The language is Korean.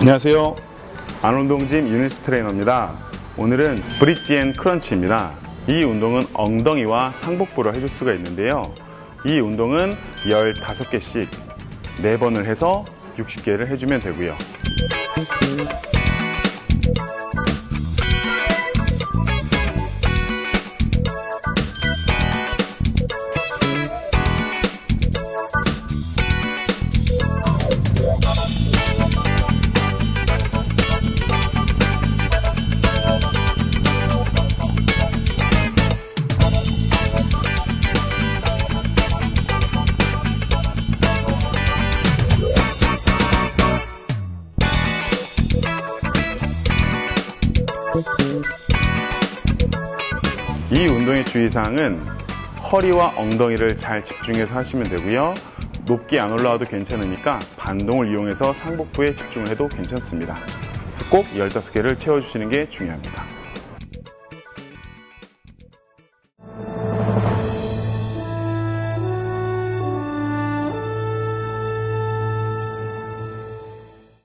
안녕하세요. 안운동짐 유니스 트레이너입니다. 오늘은 브릿지 앤 크런치입니다. 이 운동은 엉덩이와 상복부를 해줄 수가 있는데요. 이 운동은 15개씩 4번을 해서 60개를 해주면 되고요. 이 운동의 주의사항은 허리와 엉덩이를 잘 집중해서 하시면 되고요. 높게 안 올라와도 괜찮으니까 반동을 이용해서 상복부에 집중을 해도 괜찮습니다. 꼭 15개를 채워주시는 게 중요합니다.